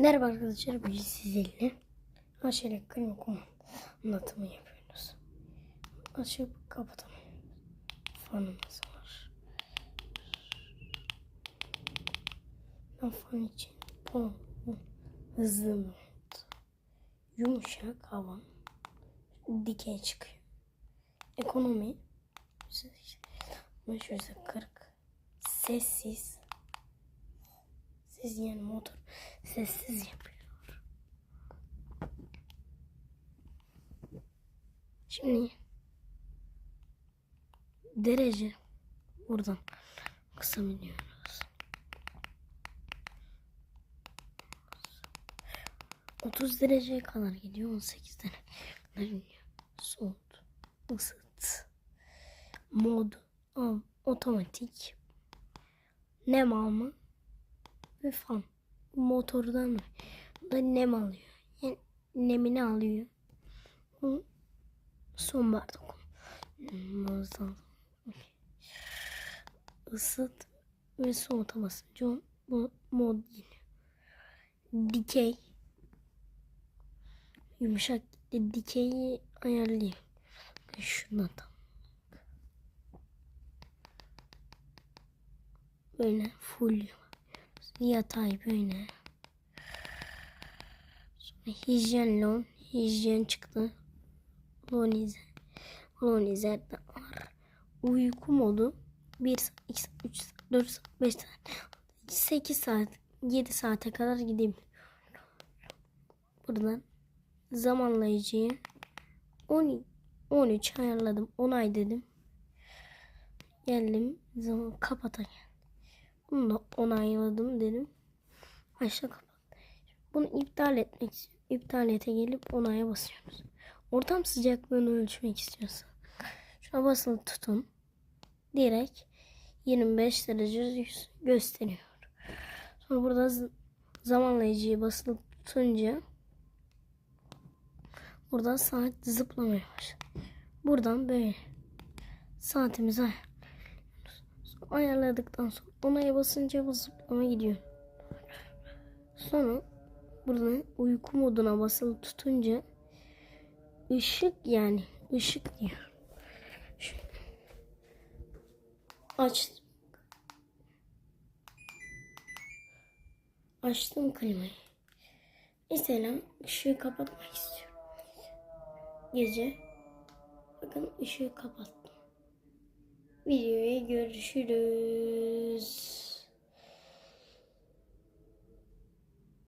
Merhaba arkadaşlar, bugün sizlerle aşağıya klima kumanda anlatımı yapıyoruz. Açıp kapatamıyoruz. Fanımız var. Ben fan için bu hızlı mod, yumuşak hava, dikey çıkıyor. Ekonomi, yüzde kırk, sessiz, Sessiz yani motor sessiz yapıyor. Şimdi derece buradan kısabiliyoruz. 30 dereceye kadar gidiyor. 18 dereceye kadar gidiyor. Soğut, ısıt, mod, otomatik, nem alma, ve fan. Motordan da nem alıyor. Yani nemini alıyor. Bu son bardak. Muazzam. Isıt ve soğuta basınca o- bu mod yine. Dikey. Yumuşak dikeyi ayarlayayım. Şuna da. Böyle full yatay böyle. Sonra hijyen lon. Hijyen çıktı. Lonizer de var. Uyku modu 1 2 3 4 5 saat 8 saat 7 saate kadar gidebilir. Buradan zamanlayıcıyı 10 13 ayarladım. Onay dedim. Geldim. Zaman kapatayım. Bunu da onayladım dedim. Aşağı kapat. Bunu iptal etmek istiyorum. İptal ete gelip onaya basıyoruz. Ortam sıcaklığını ölçmek istiyorsan. Şuna basılı tutun. Direkt 25 derece gösteriyor. Sonra burada zamanlayıcıyı basılı tutunca burada saat zıplamaya başladı. Buradan böyle saatimizi ayar ayarladıktan sonra onaya basınca zıplama gidiyor. Sonra buradan uyku moduna basılı tutunca ışık yani ışık diyor. Şöyle. Aç. Açtım klimayı. Mesela ışığı kapatmak istiyorum. Gece. Bakın ışığı kapattım. Videoya görüşürüz.